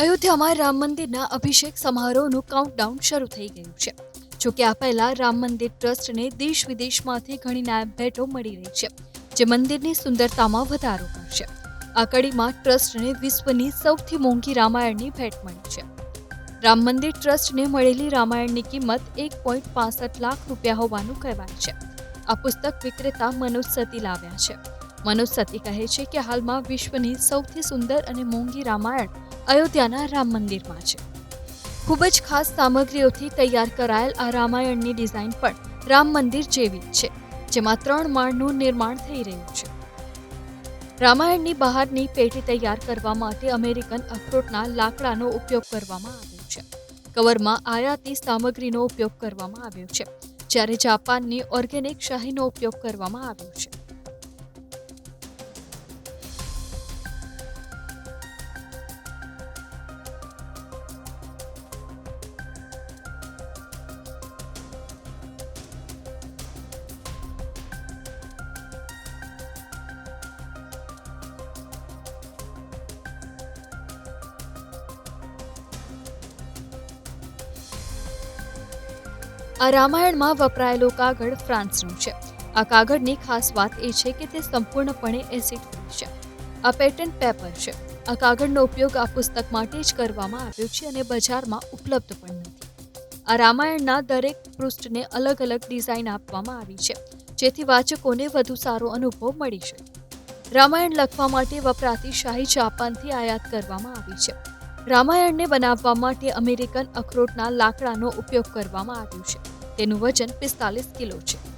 અયોધ્યામાં રામ મંદિરના અભિષેક સમારોહનું કાઉન્ટડાઉન શરૂ થઈ ગયું છે. જોકે આ પહેલા રામ મંદિર ટ્રસ્ટને દેશ વિદેશમાંથી ઘણી નાયબ ભેટો મળી રહી છે, જે મંદિરની સુંદરતામાં વધારો કરશે. આ કડીમાં ટ્રસ્ટને વિશ્વની સૌથી મોંઘી રામાયણની ભેટ મળી છે. રામ મંદિર ટ્રસ્ટને મળેલી રામાયણની કિંમત એક પોઈન્ટ પાસઠ લાખ રૂપિયા હોવાનું કહેવાય છે. આ પુસ્તક વિક્રેતા મનોજ સતી લાવ્યા છે. મનોજ સતી કહે છે કે હાલમાં વિશ્વની સૌથી સુંદર અને મોંઘી રામાયણ અયોધ્યાના રામ મંદિરમાં છે. ખૂબ જ ખાસ સામગ્રીઓથી તૈયાર કરાયેલ આ રામાયણની ડિઝાઇન પણ રામ મંદિર જેવી જ છે, જેમાં ત્રણ માળનું નિર્માણ થઈ રહ્યું છે. રામાયણની બહારની પેટી તૈયાર કરવા માટે અમેરિકન અખરોટના લાકડાનો ઉપયોગ કરવામાં આવ્યો છે. કવરમાં આયાતી સામગ્રીનો ઉપયોગ કરવામાં આવ્યો છે, જ્યારે જાપાનની ઓર્ગેનિક શાહીનો ઉપયોગ કરવામાં આવ્યો છે. આ રામાયણમાં વપરાયેલો કાગળ ફ્રાન્સનો છે. આ કાગળની ખાસ વાત એ છે કે તે સંપૂર્ણપણે એસિડ છે. આ પેટન્ટ પેપર છે. આ કાગળનો ઉપયોગ આ પુસ્તક માટે જ કરવામાં આવ્યો છે અને બજારમાં ઉપલબ્ધ પણ નથી. આ રામાયણના દરેક પૃષ્ઠને અલગ અલગ ડિઝાઇન આપવામાં આવી છે, જેથી વાચકોને વધુ સારો અનુભવ મળી શકે. રામાયણ લખવા માટે વપરાતી શાહી જાપાનથી આયાત કરવામાં આવી છે. રામાયણને બનાવવા માટે અમેરિકન અખરોટના લાકડાનો ઉપયોગ કરવામાં આવ્યો છે. તેનું વજન પિસ્તાલીસ કિલો છે.